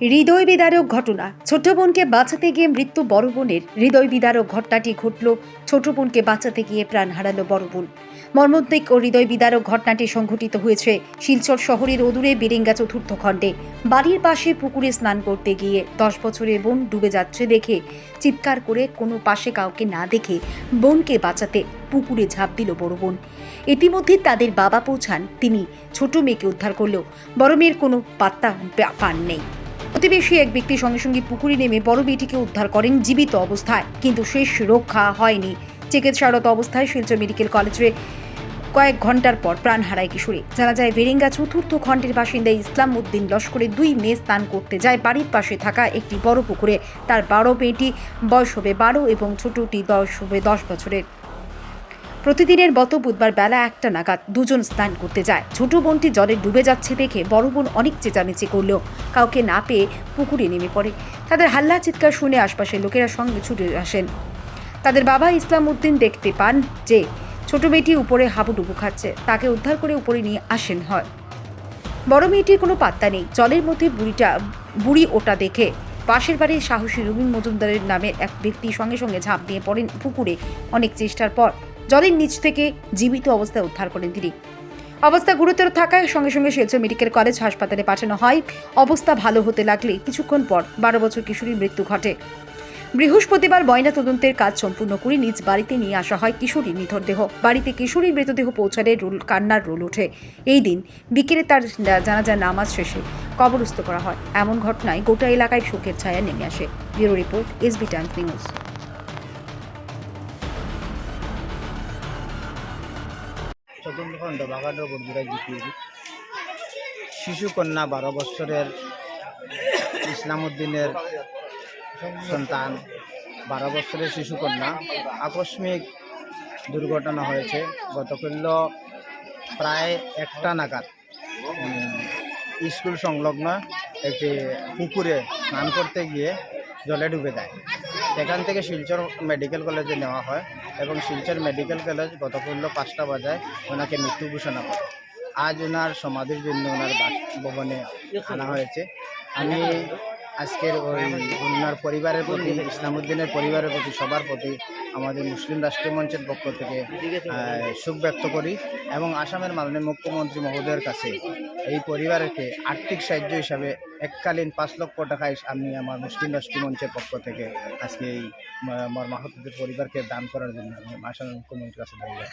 হৃদয় বিদারক ঘটনা। ছোট বোনকে বাঁচাতে গিয়ে মৃত্যু বড় বোনের। হৃদয় বিদারক ঘটনাটি ঘটল ছোট বোনকে বাঁচাতে গিয়ে প্রাণ হারালো বড় বোন। মর্মন্তিক ও হৃদয় বিদারক ঘটনাটি সংঘটিত হয়েছে শিলচর শহরের অদূরে বেরেঙ্গা চতুর্থ খণ্ডে। বাড়ির পাশে পুকুরে স্নান করতে গিয়ে দশ বছরের বোন ডুবে যাচ্ছে দেখে চিৎকার করে কোনো পাশে কাউকে না দেখে বোনকে বাঁচাতে পুকুরে ঝাঁপ দিল বড় বোন। ইতিমধ্যে তাদের বাবা পৌঁছান, তিনি ছোট মেয়েকে উদ্ধার করলেও বড় মেয়ের কোনো পাত্তা পান নেই। প্রতিবেশী এক ব্যক্তি সঙ্গে সঙ্গে পুকুরে নেমে বড় মেয়েটিকে উদ্ধার করেন জীবিত অবস্থায়, কিন্তু শেষ রক্ষা হয়নি। চিকিৎসারত অবস্থায় শিলচর মেডিকেল কলেজে কয়েক ঘণ্টার পর প্রাণ হারায় কিশোরী। জানা যায় বেরেঙ্গা চতুর্থ খণ্ডের বাসিন্দা ইসলাম উদ্দিন লস্করের দুই মেয়ে স্নান করতে যায় বাড়ির পাশে থাকা একটি বড় পুকুরে। তার বারো মেয়েটি বয়স হবে বারো এবং ছোটটি বয়স হবে দশ বছরের। প্রতিদিনের মতো বুধবার বেলা একটা নাগাদ দুজন স্নান করতে যায়। ছোট বোনটি জলে ডুবে যাচ্ছে দেখে বড় বোন অনেক চেঁচামেচি করলেও কাউকে না পেয়ে পুকুরে নেমে পড়ে। তাদের হাল্লা চিৎকার শুনে আশপাশের লোকেরা সঙ্গে ছুটে আসেন। তাদের বাবা ইসলাম উদ্দিন দেখতে পান যে ছোট মেয়েটি উপরে হাবুডুবু খাচ্ছে, তাকে উদ্ধার করে উপরে নিয়ে আসেন হয়। বড় মেয়েটির কোনো পাত্তা নেই। জলের মধ্যে বুড়িটা, বুড়ি ওটা দেখে পাশের বাড়ির সাহসী রবীন মজুমদারের নামের এক ব্যক্তি সঙ্গে সঙ্গে ঝাঁপ দিয়ে পড়েন পুকুরে। অনেক চেষ্টার পর জলের নিচ থেকে জীবিত অবস্থায় উদ্ধার করেন তিনি। অবস্থা গুরুতর থাকায় সঙ্গে সঙ্গে শিলচর মেডিকেল কলেজ হাসপাতালে পাঠানো হয়। অবস্থা ভালো হতে লাগলে কিছুক্ষণ পর বারো বছর কিশোরীর মৃত্যু ঘটে। বৃহস্পতিবার ময়না তদন্তের কাজ সম্পূর্ণ করে নিজ বাড়িতে নিয়ে আসা হয় কিশোরীর নিথর দেহ। বাড়িতে কিশোরীর মৃতদেহ পৌঁছালে রোল, কান্নার রোল ওঠে। এই দিন বিকেলে তার জানাজার নামাজ শেষে কবরস্থ করা হয়। এমন ঘটনায় গোটা এলাকায় শোকের ছায়া নেমে আসে। Bureau report S B times news. চতুর্থ খণ্ড বাগাডোর বন্ধুরাই জিপিয়ে শিশু কন্যা বারো বছরের ইসলাম উদ্দিনের সন্তান, বারো বছরের শিশু কন্যা। আকস্মিক দুর্ঘটনা হয়েছে, গতকাল প্রায় একটা নাগাদ স্কুল সংলগ্ন একটি পুকুরে স্নান করতে গিয়ে জলে ডুবে যায়। সেখান থেকে শিলচর মেডিকেল কলেজে নেওয়া হয় এবং শিলচর মেডিকেল কলেজ গতকাল পাঁচটা বাজায় ওনাকে মৃত্যু ঘোষণা করে। আজ ওনার সমাধির জন্য ওনার বাসভবনে আনা হয়েছে। আমি আজকের ওই ওনার পরিবারের প্রতি ইসলামউদ্দিনের পরিবারের প্রতি, সবার প্রতি আমাদের মুসলিম রাষ্ট্রীয় মঞ্চের পক্ষ থেকে সুখ ব্যক্ত করি এবং আসামের মাননীয় মুখ্যমন্ত্রী মহোদয়ের কাছে এই পরিবারকে আর্থিক সাহায্য হিসাবে এককালীন পাঁচ লক্ষ টাকা আমি আমার মুসলিম রাষ্ট্রীয় মঞ্চের পক্ষ থেকে আজকে এই মর্মাহতদের পরিবারকে দান করার জন্য আমি আসামের মুখ্যমন্ত্রীর কাছে দাঁড়িয়ে।